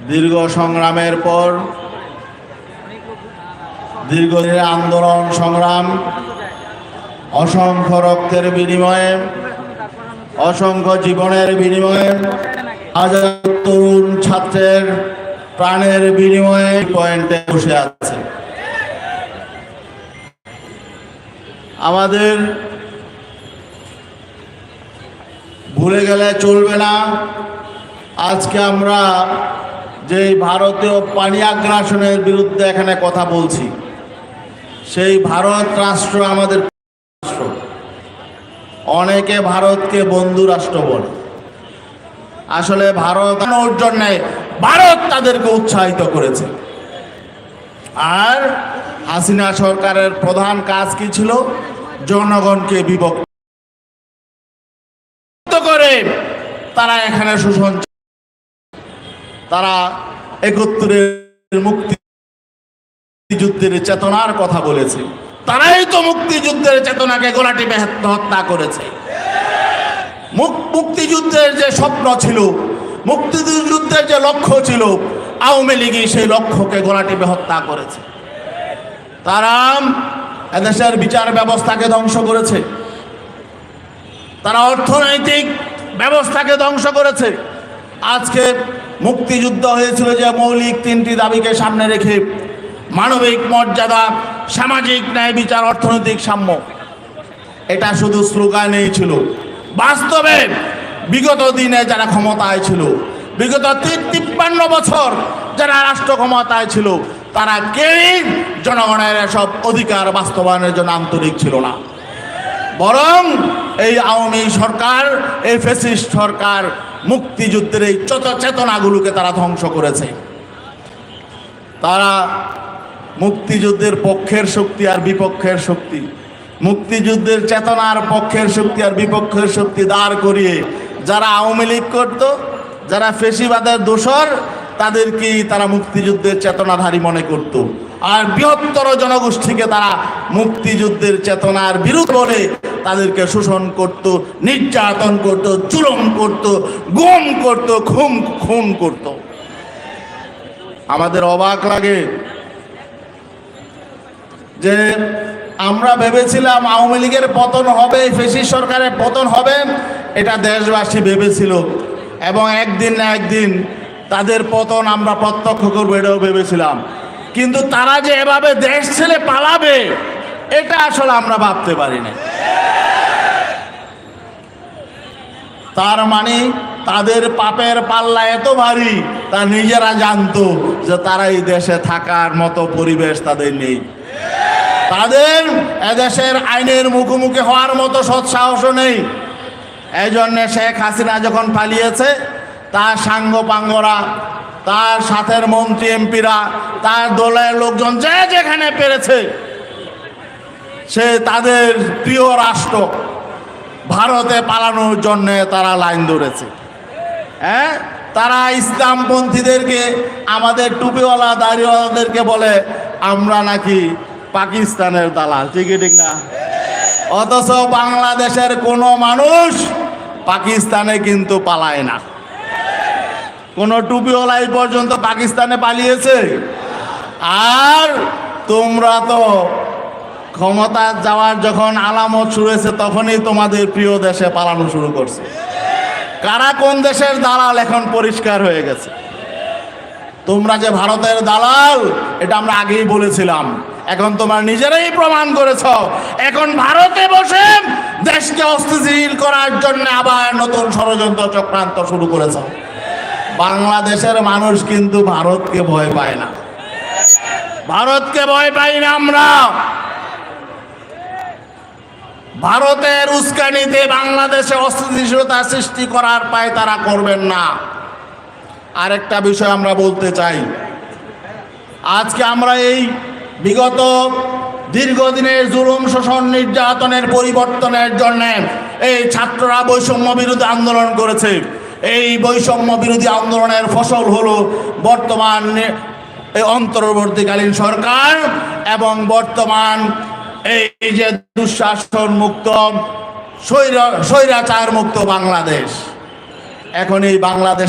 দীর্ঘ সংগ্রামের পর, দীর্ঘদিনের আন্দোলন, সংগ্রাম, অসংখ্য রক্তের বিনিময়ে, অসংখ্য জীবনের বিনিময়ে, হাজার তরুণ ছাত্রের প্রাণের বিনিময়ে পয়েন্টে বসে আছে। আমাদের ভুলে গেলে চলবে না। আজকে আমরা যে ভারতীয় পানি আগ্রাসনের বিরুদ্ধে এখানে কথা বলছি, সেই ভারত রাষ্ট্র আমাদের রাষ্ট্র। অনেকে ভারতকে বন্ধু রাষ্ট্র বলে। আসলে ভারত জন্য ভারত তাদেরকে উৎসাহিত করেছে। আর হাসিনা সরকারের প্রধান কাজ কি ছিল? জনগণকে বিভক্ত করে তারা এখানে শোষণ তারা একত্রের মুক্তি মুক্তিযুদ্ধের চেতনার কথা বলেছে। তারাই তো মুক্তিযুদ্ধের চেতনাকে গোলাটি হত্যা করেছে। মুক- মুক্তিযুদ্ধের যে স্বপ্ন ছিল, মুক্তিযুদ্ধের যে লক্ষ্য ছিল, আওয়ামী লীগই সেই লক্ষ্যকে গোলা টিপে হত্যা করেছে। তারা এদেশের বিচার ব্যবস্থাকে ধ্বংস করেছে। তারা অর্থনৈতিক ব্যবস্থাকে ধ্বংস করেছে। আজকে মুক্তিযুদ্ধ হয়েছিল যে মৌলিক তিনটি দাবিকে সামনে রেখে মানবিক মর্যাদা, সামাজিক ন্যায় বিচার, অর্থনৈতিক সাম্য। এটা শুধু স্লোগানেই ছিল। বাস্তবে বিগত দিনে যারা ক্ষমতায় ছিল, বিগত তিপ্পান্ন বছর যারা রাষ্ট্র ক্ষমতায় ছিল, তারা কেউই জনগণের এসব অধিকার বাস্তবায়নের জন্য আন্তরিক ছিল না। বরং এই আওয়ামী সরকার, এই ফেসিস্ট সরকার মুক্তিযুদ্ধের এই চত চেতনাগুলোকে তারা ধ্বংস করেছে। তারা মুক্তিযুদ্ধের পক্ষের শক্তি আর বিপক্ষের শক্তি, মুক্তিযুদ্ধের চেতনার পক্ষের শক্তি আর বিপক্ষের শক্তি দাঁড় করিয়ে যারা আওয়ামী লীগ করত, যারা ফেসিবাদের দোসর তাদেরকেই তারা মুক্তিযুদ্ধের চেতনাধারী মনে করত? আর বৃহত্তর জনগোষ্ঠীকে তারা মুক্তিযুদ্ধের চেতনার বিরুদ্ধ বলে তাদেরকে শোষণ করত, নির্যাতন করত চুলম করত, গুম করত, খুন খুন করত। আমাদের অবাক লাগে যে আমরা ভেবেছিলাম আওয়ামী লীগের পতন হবে, ফেসিস সরকারের পতন হবে, এটা দেশবাসী ভেবেছিল। এবং একদিন না একদিন তাদের পতন আমরা প্রত্যক্ষ করব, এটাও ভেবেছিলাম। কিন্তু তারা যে এভাবে দেশ ছেড়ে পালাবে, এটা আসলে আমরা ভাবতে পারি না তার মানে তাদের পাপের পাল্লা এত ভারী, তা নিজেরা জানতো যে তারা এই দেশে থাকার মতো পরিবেশ তাদের নেই। তাদের এদেশের আইনের মুখোমুখি হওয়ার মতো সৎসাহসও নেই। এই জন্যে শেখ হাসিনা যখন পালিয়েছে, তার সাঙ্গ পাঙ্গরা তার সাথের মন্ত্রী এমপিরা, তার দলের লোকজন যে যেখানে পেরেছে সে তাদের প্রিয় রাষ্ট্র। ভারতে পালানোর জন্য তারা লাইন ধরেছে। হ্যাঁ? তারা ইসলামপন্থীদেরকে, আমাদের টুপিওয়ালা, দাড়িওয়ালাদেরকে বলে, আমরা নাকি পাকিস্তানের দালাল। ঠিকই ঠিক না? অথচ বাংলাদেশের কোনো মানুষ পাকিস্তানে কিন্তু পালায় না। কোন টুপিওয়ালা এই পর্যন্ত পাকিস্তানে পালিয়েছে? আর তোমরা তো ক্ষমতা যাওয়ার যখন আলামত শুরু হয়েছে, তখনই তোমাদের প্রিয় দেশে পালানো শুরু করছে। কারা কোন দেশের দালাল এখন পরিষ্কার হয়ে গেছে? তোমরা যে ভারতের দালাল, এটা আমরা আগেই বলেছিলাম। এখন তোমরা নিজেরাই প্রমাণ করেছ। এখন ভারতে বসে দেশকে অস্থিতিশীল করার জন্য আবার নতুন ষড়যন্ত্র চক্রান্ত শুরু করেছ। বাংলাদেশের মানুষ কিন্তু ভারতকে ভয় পায় না। ভারতকে ভয় পাই না আমরা। ভারতের উস্কানিতে বাংলাদেশে অস্থিতিশীলতা সৃষ্টি করার পায় তারা করবেন না। আরেকটা বিষয় আমরা বলতে চাই। আজকে আমরা এই বিগত দীর্ঘদিনের জুলুম, শোষণ, নির্যাতনের পরিবর্তনের জন্য এই ছাত্ররা বৈষম্য বিরোধী আন্দোলন করেছে। এই বৈষম্য বিরোধী আন্দোলনের ফসল হলো বর্তমান অন্তর্বর্তীকালীন সরকার এবং বর্তমান এই যে দুঃশাসন মুক্ত স্বৈরা স্বৈরাচার মুক্ত বাংলাদেশ। এখন এই বাংলাদেশ